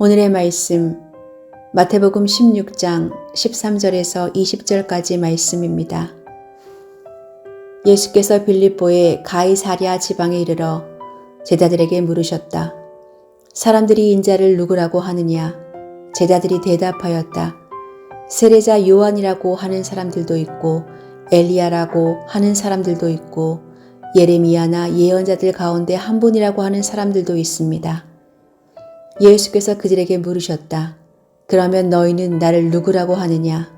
오늘의 말씀 마태복음 16장 13절에서 20절까지 말씀입니다. 예수께서 빌립보의 가이사랴 지방에 이르러 제자들에게 물으셨다. 사람들이 인자를 누구라고 하느냐? 제자들이 대답하였다. 세례자 요한이라고 하는 사람들도 있고 엘리야라고 하는 사람들도 있고 예레미야나 예언자들 가운데 한 분이라고 하는 사람들도 있습니다. 예수께서 그들에게 물으셨다. 그러면 너희는 나를 누구라고 하느냐?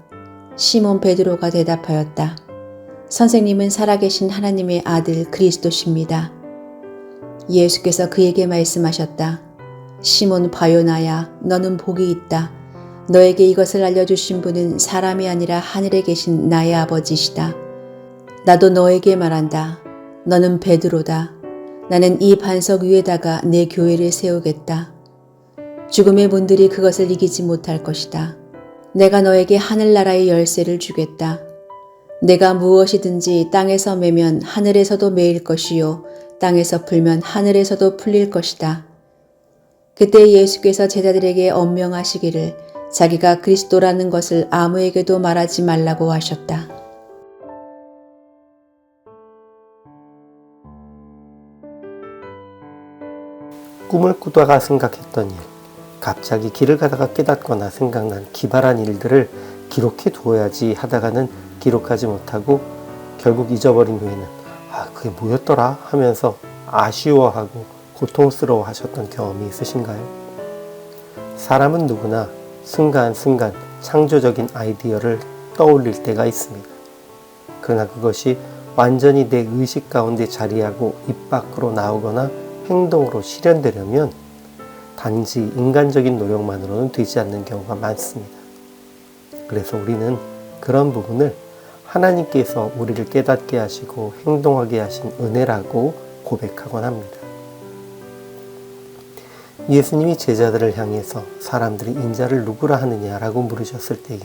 시몬 베드로가 대답하였다. 선생님은 살아계신 하나님의 아들 그리스도십니다. 예수께서 그에게 말씀하셨다. 시몬 바요나야, 너는 복이 있다. 너에게 이것을 알려주신 분은 사람이 아니라 하늘에 계신 나의 아버지시다. 나도 너에게 말한다. 너는 베드로다. 나는 이 반석 위에다가 내 교회를 세우겠다. 죽음의 문들이 그것을 이기지 못할 것이다. 내가 너에게 하늘나라의 열쇠를 주겠다. 내가 무엇이든지 땅에서 매면 하늘에서도 매일 것이요. 땅에서 풀면 하늘에서도 풀릴 것이다. 그때 예수께서 제자들에게 엄명하시기를 자기가 그리스도라는 것을 아무에게도 말하지 말라고 하셨다. 꿈을 꾸다가 생각했던 일, 갑자기 길을 가다가 깨닫거나 생각난 기발한 일들을 기록해 두어야지 하다가는 기록하지 못하고 결국 잊어버린 후에는 아, 그게 뭐였더라 하면서 아쉬워하고 고통스러워 하셨던 경험이 있으신가요? 사람은 누구나 순간순간 창조적인 아이디어를 떠올릴 때가 있습니다. 그러나 그것이 완전히 내 의식 가운데 자리하고 입 밖으로 나오거나 행동으로 실현되려면 단지 인간적인 노력만으로는 되지 않는 경우가 많습니다. 그래서 우리는 그런 부분을 하나님께서 우리를 깨닫게 하시고 행동하게 하신 은혜라고 고백하곤 합니다. 예수님이 제자들을 향해서 사람들이 인자를 누구라 하느냐라고 물으셨을 때에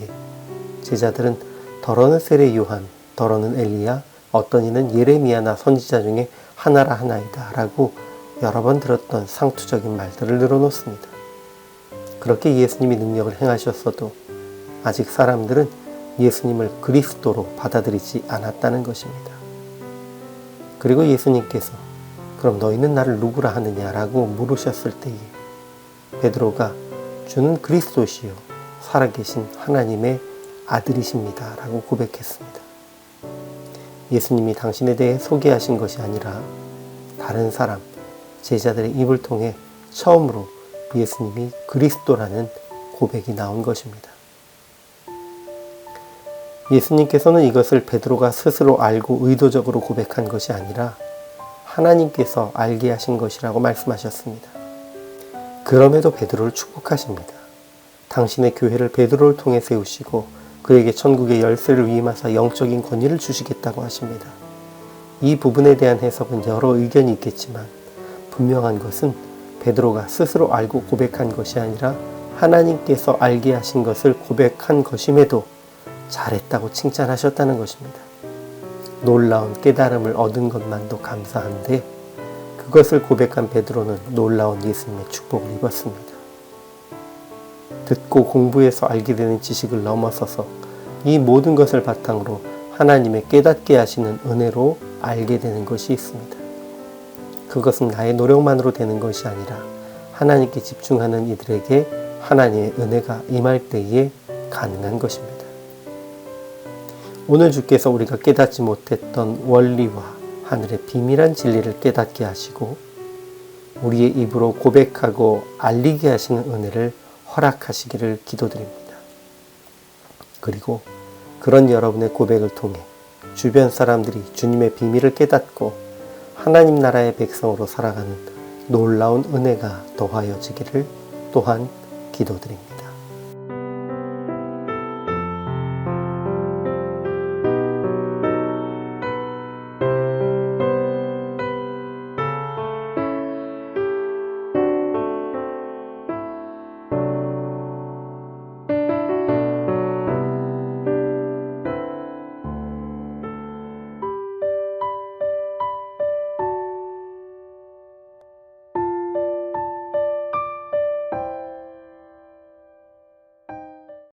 제자들은 더러는 세례 요한, 더러는 엘리야, 어떤 이는 예레미야나 선지자 중에 하나라 하나이다 라고 여러 번 들었던 상투적인 말들을 늘어놓습니다. 그렇게 예수님이 능력을 행하셨어도 아직 사람들은 예수님을 그리스도로 받아들이지 않았다는 것입니다. 그리고 예수님께서 그럼 너희는 나를 누구라 하느냐라고 물으셨을 때에 베드로가 주는 그리스도시요 살아계신 하나님의 아들이십니다 라고 고백했습니다. 예수님이 당신에 대해 소개하신 것이 아니라 다른 사람, 제자들의 입을 통해 처음으로 예수님이 그리스도라는 고백이 나온 것입니다. 예수님께서는 이것을 베드로가 스스로 알고 의도적으로 고백한 것이 아니라 하나님께서 알게 하신 것이라고 말씀하셨습니다. 그럼에도 베드로를 축복하십니다. 당신의 교회를 베드로를 통해 세우시고 그에게 천국의 열쇠를 위임하사 영적인 권위를 주시겠다고 하십니다. 이 부분에 대한 해석은 여러 의견이 있겠지만 분명한 것은 베드로가 스스로 알고 고백한 것이 아니라 하나님께서 알게 하신 것을 고백한 것임에도 잘했다고 칭찬하셨다는 것입니다. 놀라운 깨달음을 얻은 것만도 감사한데 그것을 고백한 베드로는 놀라운 예수님의 축복을 입었습니다. 듣고 공부해서 알게 되는 지식을 넘어서서 이 모든 것을 바탕으로 하나님의 깨닫게 하시는 은혜로 알게 되는 것이 있습니다. 그것은 나의 노력만으로 되는 것이 아니라 하나님께 집중하는 이들에게 하나님의 은혜가 임할 때에 가능한 것입니다. 오늘 주께서 우리가 깨닫지 못했던 원리와 하늘의 비밀한 진리를 깨닫게 하시고 우리의 입으로 고백하고 알리게 하시는 은혜를 허락하시기를 기도드립니다. 그리고 그런 여러분의 고백을 통해 주변 사람들이 주님의 비밀을 깨닫고 하나님 나라의 백성으로 살아가는 놀라운 은혜가 더하여지기를 또한 기도드립니다.